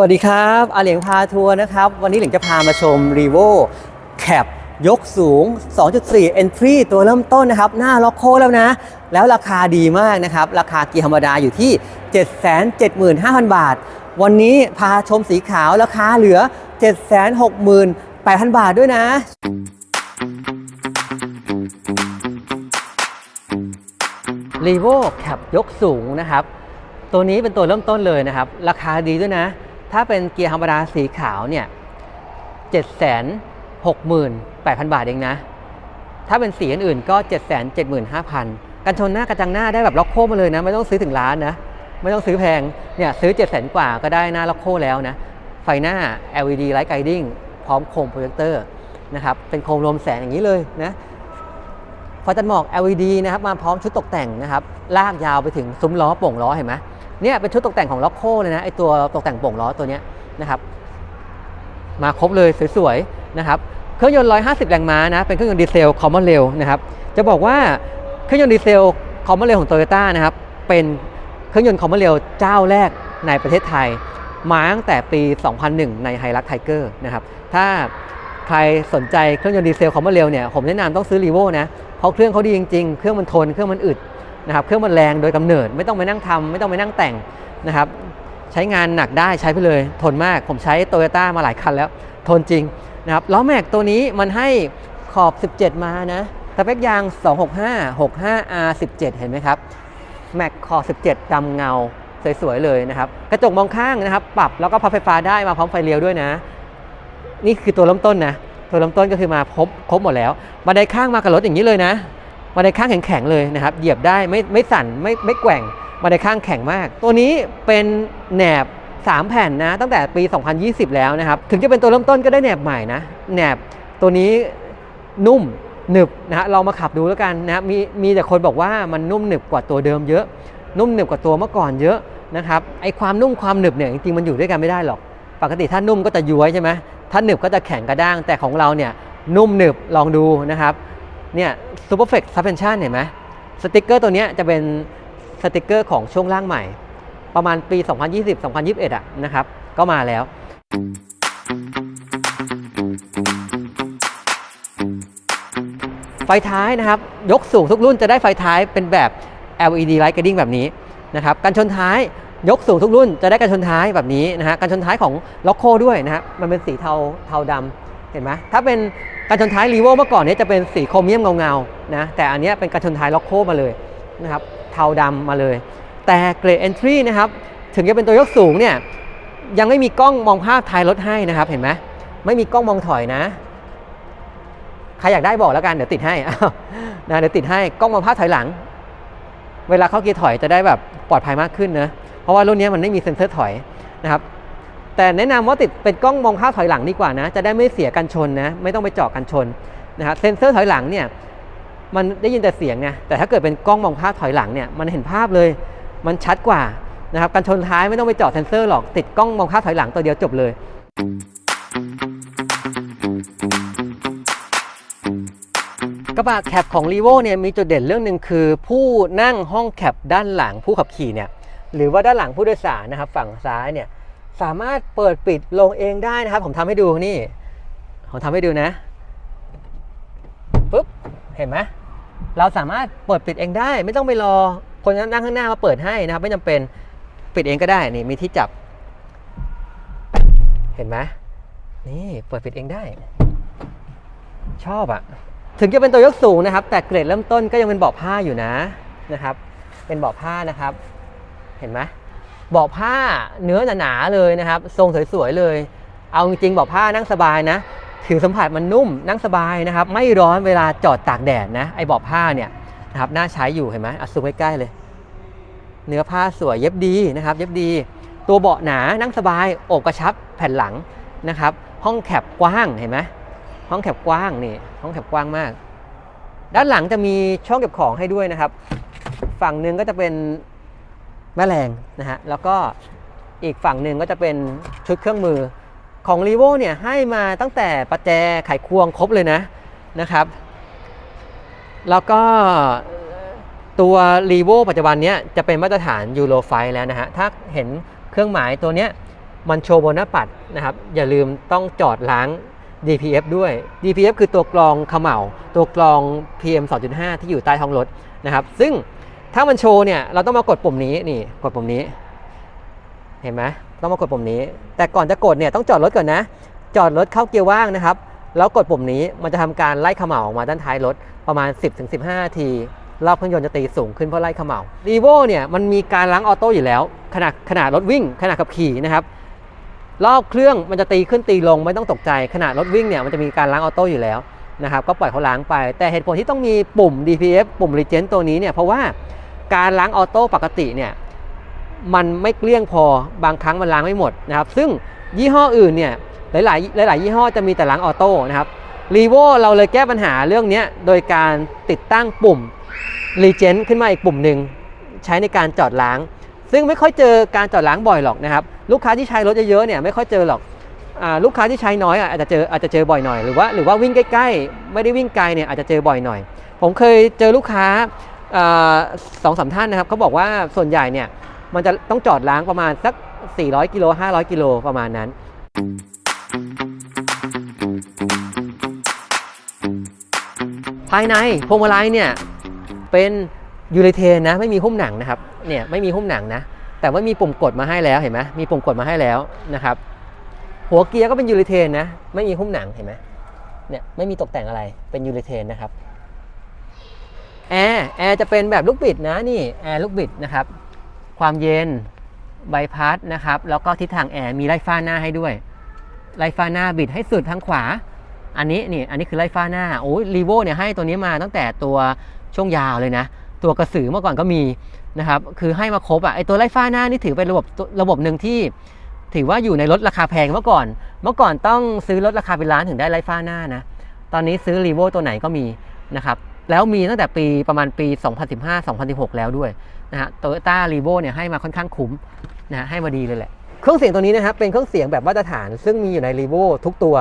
วัสดีครับอาเหลียงพาทัวร์นะครับ วันนี้เหลียงจะพามาชม r e v o Cap ยกสูง 2.4 Entry ตัวเริ่มต้นนะครับ หน้าล็อกโคแล้วนะ แล้วราคาดีมากนะครับ ราคาเกียร์ธรรมดาอยู่ที่ 775,000 บาท วันนี้พาชมสีขาวราคาเหลือ 768,000 บาทด้วยนะ r e v o Cap ยกสูงนะครับ ตัวนี้เป็นตัวเริ่มต้นเลยนะครับ ราคาดีด้วยนะ ถ้าเป็นเกียร์ธรรมดาสีขาวเนี่ย7 6 8 0 0 0บาทเองนะ ถ้าเป็นสีอื่นๆก็7 7 5 0 0 0กันชนหน้ากระจังหน้าได้แบบล็อกโคมาเลยนะ ไม่ต้องซื้อถึงล้านนะ ไม่ต้องซื้อแพงเนี่ยซื้อ7 0 0 0 0กว่าก็ได้หน้าล็อกโคแล้วนะ ไฟหน้า LED Light Guiding พร้อมโคมโปรเจคเตอร์นะครับเป็นโคมรวมแสงอย่างนี้เลยนะไฟตัดหมอก LED นะครับมาพร้อมชุดตกแต่งนะครับลากยาวไปถึงซุ้มล้อโป่งล้อเห็นไหม เนี่ยเป็นชุดตกแต่งของล็อกโคเลยนะไอตัวตกแต่งโป่งล้อตัวเนี้ยนะครับ มาครบเลยสวยๆนะครับเครื่องยนต์ 150 แรงม้านะ เป็นเครื่องยนต์ดีเซลคอมมอนเรลนะครับ จะบอกว่าเครื่องยนต์ดีเซลคอมมอนเรลของโตโยต้านะครับ เป็นเครื่องยนต์คอมมอนเรลเจ้าแรกในประเทศไทย มาตั้งแต่ปี 2001 ในไฮรักไทเกอร์นะครับ ถ้าใครสนใจเครื่องยนต์ดีเซลคอมมอนเรลเนี่ย ผมแนะนำต้องซื้อรีโวนะ เพราะเครื่องเขาดีจริงๆ เครื่องมันทน เครื่องมันอึด นะครับเครื่องมันแรงโดยกำเนิดไม่ต้องไปนั่งทำไม่ต้องไปนั่งแต่งนะครับใช้งานหนักได้ใช้ไปเลย ทนมากผมใช้โตโยต้ามาหลายคันแล้ว ทนจริงนะครับล้อแม็กตัวนี้มันให้ขอบ 17 มานะสเปคยาง 265 65R17 เห็นไหมครับแม็กขอบ 17ดำเงาสวยๆเลยนะครับ กระจกมองข้างนะครับ ปรับแล้วก็พับไฟฟ้าได้มาพร้อมไฟเลี้ยวด้วยนะ นี่คือตัวเริ่มต้นนะ ตัวเริ่มต้นก็คือมาครบครบหมดแล้วบันไดข้างมากับรถอย่างนี้เลยนะ บันไดข้างแข็งๆเลยนะครับ เหยียบได้ไม่ไม่สั่นไม่ไม่แกว่งบันไดข้างแข็งมาก ตัวนี้เป็นแหนบ 3 แผ่นนะ ตั้งแต่ปี 2020 แล้วนะครับ ถึงจะเป็นตัวเริ่มต้นก็ได้แหนบใหม่นะแหนบตัวนี้นุ่มหนึบนะฮะลองมาขับดูแล้วกันนะมีมีแต่คนบอกว่ามันนุ่มหนึบกว่าตัวเดิมเยอะ นุ่มหนึบกว่าตัวเมื่อก่อนเยอะนะครับไอความนุ่มความหนึบเนี่ยจริงๆมันอยู่ด้วยกันไม่ได้หรอก ปกติถ้านุ่มก็จะย้วยใช่ไหมถ้าหนึบก็จะแข็งกระด้างแต่ของเราเนี่ยนุ่มหนึบลองดูนะครับ เนี่ย Superflex Suspension เห็นไหมสติกเกอร์ตัวนี้จะเป็นสติกเกอร์ของช่วงล่างใหม่ ประมาณปี 2020-2021อะนะครับ ก็มาแล้ว ไฟท้ายนะครับ ยกสูงทุกรุ่นจะได้ไฟท้ายเป็นแบบ LED Light Guiding แบบนี้นะครับกันชนท้ายยกสูงทุกรุ่นจะได้กันชนท้ายแบบนี้นะฮะกันชนท้ายของล็อกโคด้วยนะฮะมันเป็นสีเทาเทาดำ เห็นไหมถ้าเป็นกันชนท้ายรีโวเมื่อก่อนนี้จะเป็นสีโครเมียมเงาๆนะแต่อันนี้เป็นกันชนท้ายล็อกโคมาเลยนะครับเทาดำมาเลย แต่เกรด Entry นะครับถึงจะเป็นตัวยกสูงเนี่ยยังไม่มีกล้องมองภาพท้ายรถให้นะครับเห็นไหมไม่มีกล้องมองถอยนะใครอยากได้บอกแล้วกันเดี๋ยวติดให้นะเดี๋ยวติดให้กล้องมองภาพถอยหลัง เวลาเข้าเกียร์ถอยจะได้แบบปลอดภัยมากขึ้นนะเพราะว่ารุ่นนี้มันไม่มีเซ็นเซอร์ถอยนะครับ แต่แนะนำว่าติดเป็นกล้องมองภาพถอยหลังดีกว่านะ จะได้ไม่เสียกันชนนะ ไม่ต้องไปเจาะกันชนนะครับเซ็นเซอร์ถอยหลังเนี่ยมันได้ยินแต่เสียงไงแต่ถ้าเกิดเป็นกล้องมองภาพถอยหลังเนี่ยมันเห็นภาพเลยมันชัดกว่านะครับกันชนท้ายไม่ต้องไปเจาะเซ็นเซอร์หรอกติดกล้องมองภาพถอยหลังตัวเดียวจบเลย กระบะแคปของ r ีโวเนี่ยมีจุดเด่นเรื่องหนึ่งคือ ผู้นั่งห้องแคปด้านหลังผู้ขับขี่เนี่ยหรือว่าด้านหลังผู้โดยสารนะครับฝั่งซ้ายเนี่ย สามารถเปิดปิดลงเองได้นะครับ ผมทำให้ดูนี่ ผมทำให้ดูนะปุ๊บเห็นไหมเราสามารถเปิดปิดเองได้ ไม่ต้องไปรอคนนั่งข้างหน้ามาเปิดให้นะครับ ไม่จำเป็นปิดเองก็ได้นี่มีที่จับ เห็นไหมนี่เปิดปิดเองได้ ชอบอะถึงจะเป็นตัวยกสูงนะครับ แต่เกรดเริ่มต้นก็ยังเป็นเบาะผ้าอยู่นะนะครับ เป็นเบาะผ้านะครับ เห็นไหม บาะผ้าเนื้อหนาๆเลยนะครับ ทรงสวยๆเลย เอาจริงๆเบาะผ้านั่งสบายนะผิวสัมผัสมันนุ่มนั่งสบายนะครับ ไม่ร้อนเวลาจอดตากแดดนะไอเบาะผ้าเนี่ยนะครับน่าใช้อยู่เห็นไหมอะซูมใกล้ๆเลย เนื้อผ้าสวยเย็บดีนะครับ เย็บดี ตัวเบาะหนานั่งสบายอกกระชับแผ่นหลังนะครับ ห้องแคบกว้างเห็นไหมห้องแคบกว้างนี่ห้องแคบกว้างมาก ด้านหลังจะมีช่องเก็บของให้ด้วยนะครับ ฝั่งหนึ่งก็จะเป็น แม่แรงนะฮะแล้วก็อีกฝั่งหนึ่งก็จะเป็นชุดเครื่องมือของ r ีโวเนี่ยให้มาตั้งแต่ประแจไขควงครบเลยนะนะครับ แล้วก็ตัว r ีโวปัจจุบันเนี้ยจะเป็นมาตรฐานยูโรไฟแล้วนะฮะถ้าเห็นเครื่องหมายตัวเนี้ยมันโชว์บนหน้าปัดนะครับ อย่าลืมต้องจอดล้าง DPF ด้วย DPF คือตัวกรองเขม่าตัวกรอง PM 2.5 ที่อยู่ใต้ท้องรถนะครับ ซึ่ง ถ้ามันโชว์เนี่ยเราต้องมากดปุ่มนี้นี่กดปุ่มนี้ เห็นไหมต้องมากดปุ่มนี้ แต่ก่อนจะกดเนี่ยต้องจอดรถก่อนนะ จอดรถเข้าเกียร์ว่างนะครับ แล้วกดปุ่มนี้มันจะทำการไล่เขม่าออกมาด้านท้ายรถประมาณ 10-15นาทีรอบเครื่องยนต์จะตีสูงขึ้นเพราะไล่เขม่ารีโวเนี่ยมันมีการล้างออโต้อยู่แล้ว ขนาดขนาดรถวิ่ง ขนาดขับขี่นะครับ รอบเครื่องมันจะตีขึ้นตีลงไม่ต้องตกใจ ขนาดรถวิ่งเนี่ยมันจะมีการล้างออโต้อยู่แล้วนะครับ ก็ปล่อยเขาล้างไป แต่เหตุผลที่ต้องมีปุ่ม DPF ปุ่ม Regen ตัวนี้เนี่ยเพราะว่า การล้างออโต้ปกติเนี่ยมันไม่เกลี้ยงพอบางครั้งมันล้างไม่หมดนะครับซึ่งยี่ห้ออื่นเนี่ยหลายๆหลาย ๆ ยี่ห้อจะมีแต่ล้างออโต้นะครับรีโวเราเลยแก้ปัญหาเรื่องนี้โดยการติดตั้งปุ่ม Regen ขึ้นมาอีกปุ่มหนึ่งใช้ในการจอดล้าง ซึ่งไม่ค่อยเจอการจอดล้างบ่อยหรอกนะครับลูกค้าที่ใช้รถเยอะๆเนี่ยไม่ค่อยเจอหรอกอลูกค้าที่ใช้น้อยอะอาจจะเจออาจจะเจอบ่อยหน่อยหรือว่าหรือว่าวิ่งใกล้ๆ ไม่ได้วิ่งไกลเนี่ยอาจจะเจอบ่อยหน่อย ผมเคยเจอลูกค้า สองสามท่านนะครับเขาบอกว่าส่วนใหญ่เนี่ยมันจะต้องจอดล้างประมาณสัก 400 กิโล 500 กิโลประมาณนั้น ภายในพวงมาลัยเนี่ยเป็นยูเรเทนนะไม่มีหุ้มหนังนะครับเนี่ยไม่มีหุ้มหนังนะ แต่ว่ามีปุ่มกดมาให้แล้วเห็นไหมมีปุ่มกดมาให้แล้วนะครับหัวเกียร์ก็เป็นยูเรเทนนะไม่มีหุ้มหนังเห็นไหมเนี่ยไม่มีตกแต่งอะไรเป็นยูเรเทนนะครับ แอร์แอร์จะเป็นแบบลูกบิดนะนี่แอร์ลูกบิดนะครับ ความเย็นใบพัดนะครับ แล้วก็ทิศทางแอร์มีไล่ฟ้าหน้าให้ด้วย ไล่ฟ้าหน้าบิดให้สุดทางขวา อันนี้นี่อันนี้คือไล่ฟ้าหน้าโอ้ยรีโวเนี่ยให้ตัวนี้มาตั้งแต่ตัวช่วงยาวเลยนะ ตัวกระสือเมื่อก่อนก็มีนะครับ คือให้มาครบอะไอตัวไล่ฟ้าหน้านี่ถือเป็นระบบระบบหนึ่งที่ ถือว่าอยู่ในรถราคาแพงเมื่อก่อน เมื่อก่อนต้องซื้อรถราคาเป็นล้านถึงได้ไล่ฟ้าหน้านะ ตอนนี้ซื้อรีโวตัวไหนก็มีนะครับ แล้วมีตั้งแต่ปีประมาณปี 2015-2016 แล้วด้วยนะฮะโตโยต้ารีโวเนี่ยให้มาค่อนข้างคุ้มนะฮะให้มาดีเลยแหละ เครื่องเสียงตัวนี้นะครับเป็นเครื่องเสียงแบบมาตรฐาน ซึ่งมีอยู่ในรีโวทุกตัว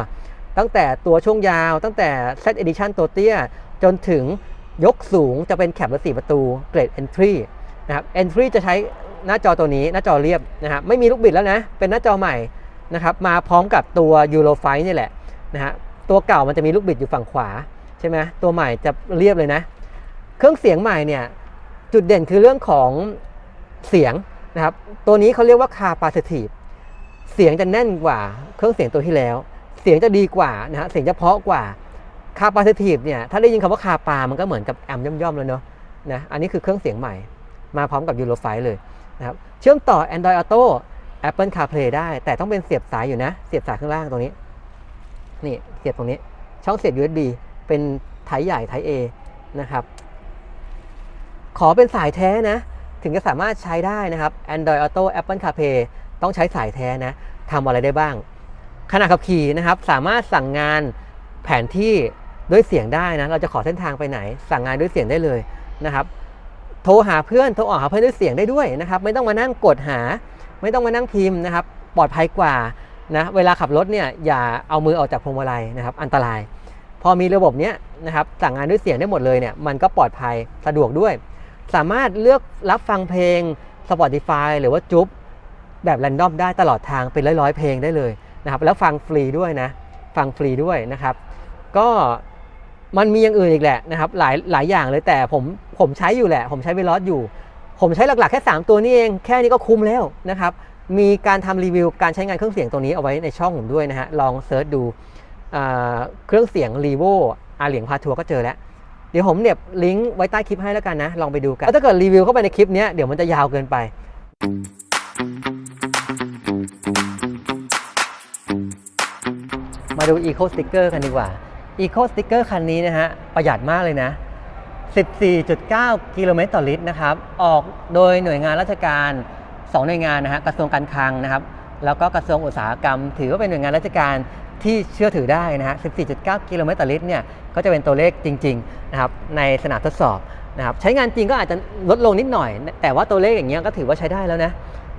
ตั้งแต่ตัวช่วงยาวตั้งแต่ Z Edition ตัวเตี้ย จนถึงยกสูงจะเป็นแคปและ4ประตูเกรด Entry นะครับ Entry จะใช้หน้าจอตัวนี้หน้าจอเรียบนะครับไม่มีลูกบิดแล้วนะ เป็นหน้าจอใหม่นะครับมาพร้อมกับตัว Euro 5นี่แหละนะฮะตัวเก่ามันจะมีลูกบิดอยู่ฝั่งขวา ช่ไหมตัวใหม่จะเรียบเลยนะ เครื่องเสียงใหม่เนี่ยจุดเด่นคือเรื่องของเสียงนะครับ ตัวนี้เขาเรียกว่า capacitive เสียงจะแน่นกว่าเครื่องเสียงตัวที่แล้ว เสียงจะดีกว่านะฮะเสียงจะเพราะกว่า capacitive เนี่ยถ้าได้ยินคำว่าคาปา มันก็เหมือนกับแอมย่อมๆแล้วเนาะนะอันนี้คือเครื่องเสียงใหม่ มาพร้อมกับ Euro 5เลยนะครับเชื่อมต่อ Android Auto Apple CarPlay ได้ แต่ต้องเป็นเสียบสายอยู่นะ เสียบสายข้างล่างตรงนี้ นี่เสียบตรงนี้ช่องเสียบ USB เป็นไทยใหญ่ไทย A นะครับ ขอเป็นสายแท้นะ ถึงจะสามารถใช้ได้นะครับ Android Auto Apple CarPlay ต้องใช้สายแท้นะทำอะไรได้บ้างขณะขับขี่นะครับ สามารถสั่งงานแผนที่ด้วยเสียงได้นะ เราจะขอเส้นทางไปไหน สั่งงานด้วยเสียงได้เลยนะครับ โทรหาเพื่อนโทรออกหาเพื่อนด้วยเสียงได้ด้วยนะครับ ไม่ต้องมานั่งกดหา ไม่ต้องมานั่งพิมพ์นะครับ ปลอดภัยกว่านะ เวลาขับรถเนี่ยอย่าเอามือออกจากพวงมาลัยนะครับ อันตราย พอมีระบบเนี้ยนะครับสั่งงานด้วยเสียงได้หมดเลยเนี่ยมันก็ปลอดภัยสะดวกด้วย สามารถเลือกรับฟังเพลง Spotify หรือว่าจุ๊บแบบแรนดอมได้ตลอดทางเป็นร้อยๆเพลงได้เลยนะครับแล้วฟังฟรีด้วยนะฟังฟรีด้วยนะครับ ก็มันมีอย่างอื่นอีกแหละนะครับหลายหลายอย่างเลยแต่ผมผมใช้อยู่แหละ ผมใช้เวลอสอยู่ ผมใช้หลักๆ แค่ 3 ตัวนี้เอง แค่นี้ก็คุ้มแล้วนะครับมีการทำรีวิวการใช้งานเครื่องเสียงตัวนี้เอาไว้ในช่องผมด้วยนะฮะลองเซิร์ชดู เครื่องเสียง r ีโวอาเหลียงพาทัวร์ก็เจอแล้ว เดี๋ยวผมเนี่ยลิงก์ไว้ใต้คลิปให้แล้วกันนะ ลองไปดูกัน ถ้าเกิดรีวิวเข้าไปในคลิปนี้เดี๋ยวมันจะยาวเกินไปมาดู Eco Sticker กันดีกว่า Eco Sticker คันนี้นะฮะ ประหยัดมากเลยนะ 14.9 กิโลเมตรต่อลิตรนะครับ ออกโดยหน่วยงานราชการ 2 หน่วยงานนะฮะ กระทรวงการคลังนะครับ แล้วก็กระทรวงอุตสาหกรรม ถือว่าเป็นหน่วยงานราชการ ที่เชื่อถือได้นะฮะ 14.9 กิโลเมตรต่อลิตรเนี่ย ก็จะเป็นตัวเลขจริงๆนะครับในสนามทดสอบนะครับใช้งานจริงก็อาจจะลดลงนิดหน่อย แต่ว่าตัวเลขอย่างเงี้ยก็ถือว่าใช้ได้แล้วนะ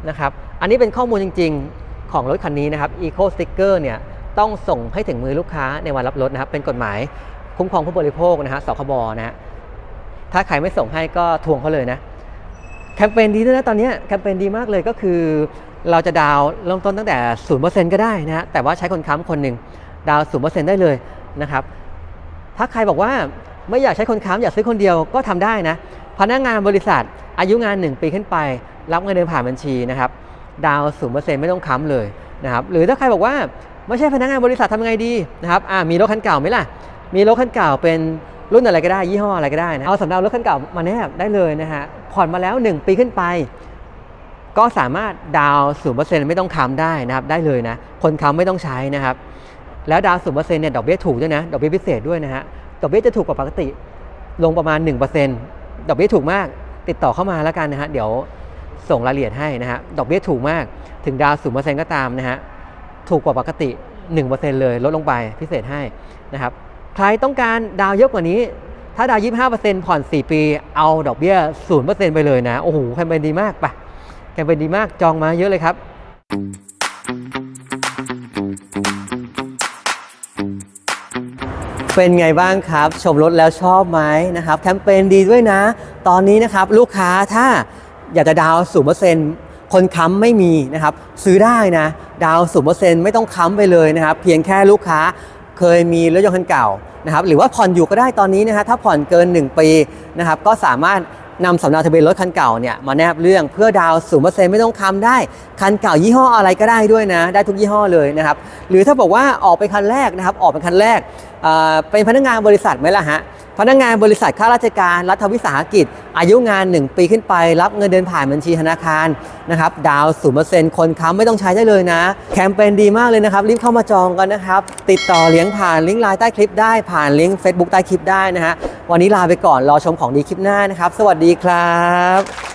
นะครับ อันนี้เป็นข้อมูลจริงๆของรถคันนี้นะครับ Eco Sticker เนี่ยต้องส่งให้ถึงมือลูกค้าในวันรับรถนะครับ เป็นกฎหมายคุ้มครองผู้บริโภคนะฮะ สคบนะฮะ ถ้าใครไม่ส่งให้ก็ทวงเขาเลยนะ แคมเปญดีด้วยนะตอนนี้แคมเปญดีมากเลยก็คือ เราจะดาวเริ่มต้นตั้งแต่ศูนย์เปอร์เซ็นต์ก็ได้นะแต่ว่าใช้คนค้ำคนหนึ่งดาวศูนย์เปอร์เซ็นต์ได้เลยนะครับถ้าใครบอกว่าไม่อยากใช้คนค้ำอยากซื้อคนเดียวก็ทำได้นะพนักงานบริษัทอายุงาน 1 ปีขึ้นไป รับเงินเดือนผ่านบัญชีนะครับดาวศูนย์เปอร์เซ็นต์ไม่ต้องค้ำเลยนะครับหรือถ้าใครบอกว่าไม่ใช่พนักงานบริษัททำไงดีนะครับมีรถคันเก่าไหมล่ะมีรถคันเก่าเป็น รุ่นอะไรก็ได้ยี่ห้ออะไรก็ได้นะเอาสำเนารถคันเก่ามาแนบได้เลยนะฮะผ่อนมาแล้ว 1 ปีขึ้นไป ก็สามารถดาวศูนย์เปอร์เซ็นต์ไม่ต้องค้ำได้นะครับได้เลยนะคนค้ำไม่ต้องใช้นะครับ แล้วดาวศูนย์เปอร์เซ็นต์เนี่ยดอกเบี้ยถูกด้วยนะดอกเบี้ยพิเศษด้วยนะฮะดอกเบี้ยจะถูกกว่าปกติ ลงประมาณ 1%ดอกเบี้ยถูกมาก ติดต่อเข้ามาแล้วกันนะฮะเดี๋ยวส่งรายละเอียดให้นะฮะดอกเบี้ยถูกมากถึงดาวศูนย์เปอร์เซ็นต์ก็ตามนะฮะถูกกว่าปกติ 1%เลยลดลงไปพิเศษให้นะครับ ใครต้องการดาวเยอะกว่านี้ ถ้าดาว 25%ผ่อน 4 ปี เอาดอกเบี้ย 0%ไปเลยนะ โอ้โห แคมเปญดีมากไปแคมเปญดีมาก จองมาเยอะเลยครับ เป็นไงบ้างครับ ชมรถแล้วชอบไหมนะครับ แคมเปญดีด้วยนะ ตอนนี้นะครับ ลูกค้าถ้าอยากจะดาวศูนเปอร์เซ็นต์คนค้ำไม่มีนะครับ ซื้อได้นะ ดาวศูนเปอร์เซ็นต์ไม่ต้องค้ำไปเลยนะครับ เพียงแค่ลูกค้า เคยมีรถยนต์คันเก่านะครับหรือว่าผ่อนอยู่ก็ได้ตอนนี้นะฮะถ้าผ่อนเกิน 1 ปีนะครับก็สามารถนำสำเนาทะเบียนรถคันเก่าเนี่ยมาแนบเรื่องเพื่อดาวศูนเปอร์เซ็นต์ไม่ต้องคำได้ คันเก่ายี่ห้ออะไรก็ได้ด้วยนะ ได้ทุกยี่ห้อเลยนะครับ หรือถ้าบอกว่าออกไปคันแรกนะครับ ออกเป็นคันแรก เป็นพนักงานบริษัทไหมล่ะฮะพนักงานบริษัทข้าราชการรัฐวิสาหกิจ อายุงาน 1 ปีขึ้นไป รับเงินเดือนผ่านบัญชีธนาคารนะครับดาวศูนเปอร์เซ็นต์คนค้ำไม่ต้องใช้ได้เลยนะ แคมเปญดีมากเลยนะครับ รีบเข้ามาจองกันนะครับ ติดต่อเลี้ยงผ่านลิงก์ไลน์ใต้คลิปได้ผ่านลิงก์ Facebook ใต้คลิปได้นะฮะวันนี้ลาไปก่อนรอชมของดีคลิปหน้านะครับ สวัสดีครับ